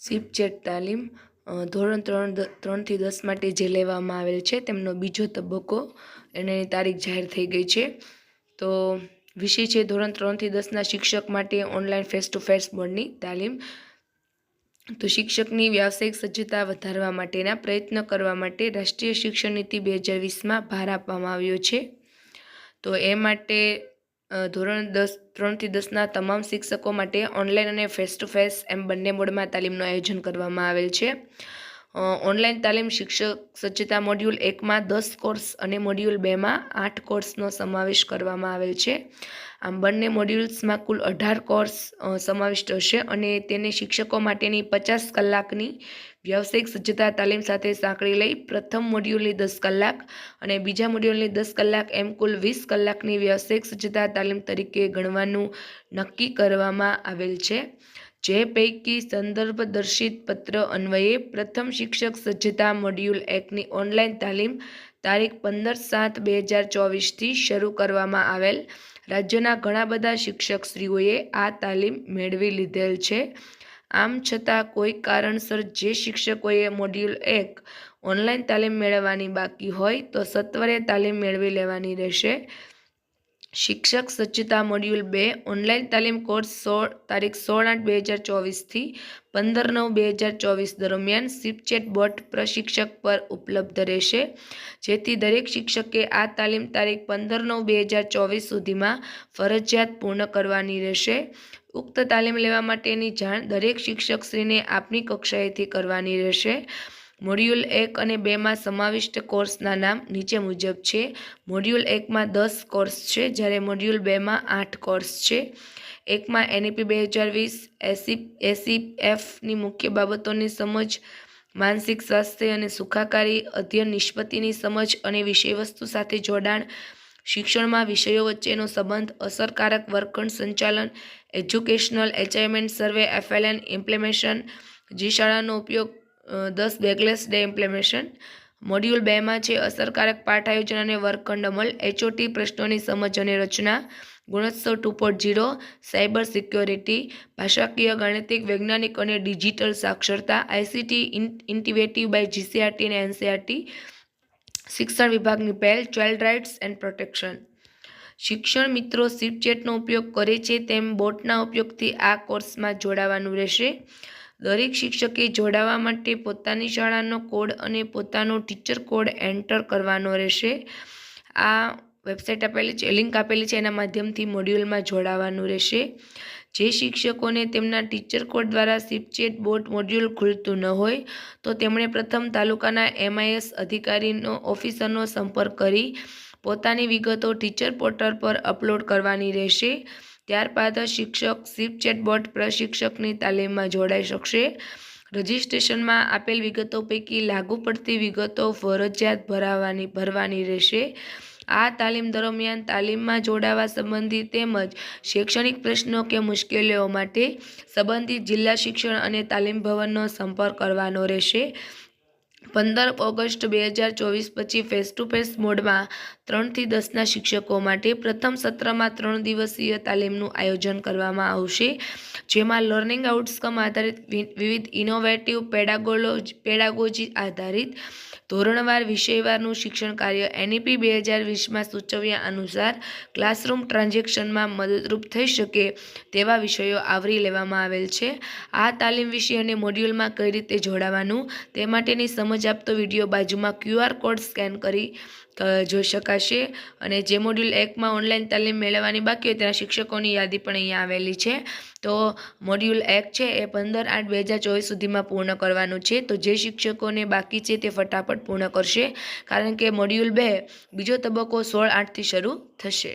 સીપચેટ તાલીમ ધોરણ ત્રણ ત્રણથી દસ માટે જે લેવામાં આવેલ છે તેમનો બીજો તબક્કો એની તારીખ જાહેર થઈ ગઈ છે. તો વિષય છે ધોરણ ત્રણથી દસના શિક્ષક માટે ઓનલાઈન ફેસ ટુ ફેસ બોર્ડની તાલીમ. તો શિક્ષકની વ્યાવસાયિક સજ્જતા વધારવા માટેના પ્રયત્ન કરવા માટે રાષ્ટ્રીય શિક્ષણ નીતિ બે હજાર વીસમાં ભાર આપવામાં આવ્યો છે. તો એ માટે ધોરણ દસ ત્રણથી દસના તમામ શિક્ષકો માટે ઓનલાઈન અને ફેસ ટુ ફેસ એમ બંને મોડમાં તાલીમનું આયોજન કરવામાં આવેલ છે. ઓનલાઈન તાલીમ શિક્ષક સજ્જતા મોડ્યુલ એકમાં દસ કોર્સ અને મોડ્યુલ બેમાં આઠ કોર્સનો સમાવેશ કરવામાં આવેલ છે. આમ બંને મોડ્યુલ્સમાં કુલ અઢાર કોર્સ સમાવિષ્ટ હશે અને તેને શિક્ષકો માટેની પચાસ કલાકની વ્યવસાયિક સજ્જતા તાલીમ સાથે સાંકળી લઈ પ્રથમ મોડ્યુલની દસ કલાક અને બીજા મોડ્યુલની દસ કલાક એમ કુલ વીસ કલાકની વ્યવસાયિક સજ્જતા તાલીમ તરીકે ગણવાનું નક્કી કરવામાં આવેલ છે. જે પૈકી સંદર્ભ દર્શિત પત્ર અન્વયે પ્રથમ શિક્ષક સજ્જતા મોડ્યુલ એકની ઓનલાઈન તાલીમ તારીખ પંદર સાત બે હજાર ચોવીસથી શરૂ કરવામાં આવેલ. રાજ્યના ઘણા બધા શિક્ષકશ્રીઓએ આ તાલીમ મેળવી લીધેલ છે. આમ છતાં કોઈ કારણસર જે શિક્ષકોએ મોડ્યુલ એક ઓનલાઈન તાલીમ મેળવવાની બાકી હોય તો સત્વરે તાલીમ મેળવી લેવાની રહેશે. શિક્ષક સજ્જતા મોડ્યુલ બે, ઓનલાઈન તાલીમ કોર્સ સોળ, તારીખ સોળ આઠ બે હજાર ચોવીસથી પંદર નવ બે હજાર ચોવીસ દરમિયાન સિપચેટ બોટ પ્રશિક્ષક પર ઉપલબ્ધ રહેશે. જેથી દરેક શિક્ષકે આ તાલીમ તારીખ પંદર નવ બે હજાર ચોવીસ સુધીમાં ફરજિયાત પૂર્ણ કરવાની રહેશે. ઉક્ત તાલીમ લેવા માટેની જાણ દરેક શિક્ષકશ્રીને આપની કક્ષાએથી કરવાની રહેશે. મોડ્યુલ એક અને બેમાં સમાવિષ્ટ કોર્સના નામ નીચે મુજબ છે. મોડ્યુલ એકમાં દસ કોર્સ છે, જ્યારે મોડ્યુલ બેમાં આઠ કોર્સ છે. એકમાં એનઈપી બે હજાર વીસ, એસી એસી એફની મુખ્ય બાબતોની સમજ, માનસિક સ્વાસ્થ્ય અને સુખાકારી, અધ્યયન નિષ્પત્તિની સમજ અને વિષયવસ્તુ સાથે જોડાણ, શિક્ષણમાં વિષયો વચ્ચેનો સંબંધ, અસરકારક વર્ગખંડ સંચાલન, educational achievement survey, FLN, implementation, G શાળાનો ઉપયોગ દસ બેકલેસ ડે ઇમ્પ્લિમેશન મોડ્યુલ બેમાં છે અસરકારક પાઠ આયોજન અને વર્ગખંડ અમલ એચઓટી પ્રશ્નોની સમજ અને રચના, Gunotsav two point zero cyber security ભાષાકીય ગાણિતિક, વૈજ્ઞાનિક અને ડિજિટલ સાક્ષરતા આઈસીટી ઇન્ટિવેટિવ બાય જીસીઆરટી અને એનસીઆરટી શિક્ષણ વિભાગની પહેલ ચાઇલ્ડ રાઇટ્સ એન્ડ પ્રોટેક્શન શિક્ષણ મિત્રો સીપચેટનો ઉપયોગ કરે છે તેમ બોટના ઉપયોગથી આ કોર્સમાં જોડાવાનું રહેશે. દરેક શિક્ષકે જોડાવા માટે પોતાની શાળાનો કોડ અને પોતાનો ટીચર કોડ એન્ટર કરવાનો રહેશે. આ વેબસાઇટ આપેલી છે, લિંક આપેલી છે, એના માધ્યમથી મોડ્યુલમાં જોડાવાનું રહેશે. જે શિક્ષકોને તેમના ટીચર કોડ દ્વારા સિપચેટ બોટ મોડ્યુલ ખુલતું ન હોય, તો તેમણે પ્રથમ તાલુકાના એમઆઈએસ અધિકારીનો, ઓફિસરનો સંપર્ક કરી પોતાની વિગતો ટીચર પોર્ટલ પર અપલોડ કરવાની રહેશે. ત્યારબાદ શિક્ષક સિપચેટ ચેટબોટ પ્રશિક્ષકની તાલીમમાં જોડાઈ શકશે. રજિસ્ટ્રેશનમાં આપેલ વિગતો પૈકી લાગુ પડતી વિગતો ફરજિયાત ભરાવાની ભરવાની રહેશે. આ તાલીમ દરમિયાન તાલીમમાં જોડાવા સંબંધી તેમજ શૈક્ષણિક પ્રશ્નો કે મુશ્કેલીઓ માટે સંબંધિત જિલ્લા શિક્ષણ અને તાલીમ ભવનનો સંપર્ક કરવાનો રહેશે. પંદર ઓગસ્ટ બે હજાર ચોવીસ પછી ફેસ ટુ ફેસ મોડમાં ત્રણથી દસના શિક્ષકો માટે પ્રથમ સત્રમાં ત્રણ દિવસીય તાલીમનું આયોજન કરવામાં આવશે, જેમાં લર્નિંગ આઉટકમ આધારિત વિવિધ ઇનોવેટિવ પેડાગોલોજી પેડાગોજી આધારિત ધોરણવાર વિષયવારનું શિક્ષણ કાર્ય એનઈપી બે હજાર વીસમાં સૂચવ્યા અનુસાર ક્લાસરૂમ ટ્રાન્ઝેક્શનમાં મદદરૂપ થઈ શકે તેવા વિષયો આવરી લેવામાં આવેલ છે. આ તાલીમ વિષય અને મોડ્યુલમાં કઈ રીતે જોડાવાનું તે માટેની સમજ આપતો વીડિયો બાજુમાં ક્યુઆર કોડ સ્કેન કરી જોઈ શકાશે. અને જે મોડ્યુલ એકમાં ઓનલાઈન તાલીમ મેળવવાની બાકી હોય તેના શિક્ષકોની યાદી પણ અહીંયા આવેલી છે. તો મોડ્યુલ એક છે એ પંદર આઠ બે હજાર ચોવીસ સુધીમાં પૂર્ણ કરવાનું છે. તો જે શિક્ષકોને બાકી છે તે ફટાફટ પૂર્ણ કરશે. કારણ કે મોડ્યુલ બે બીજો તબક્કો સોળ આઠથી શરૂ થશે.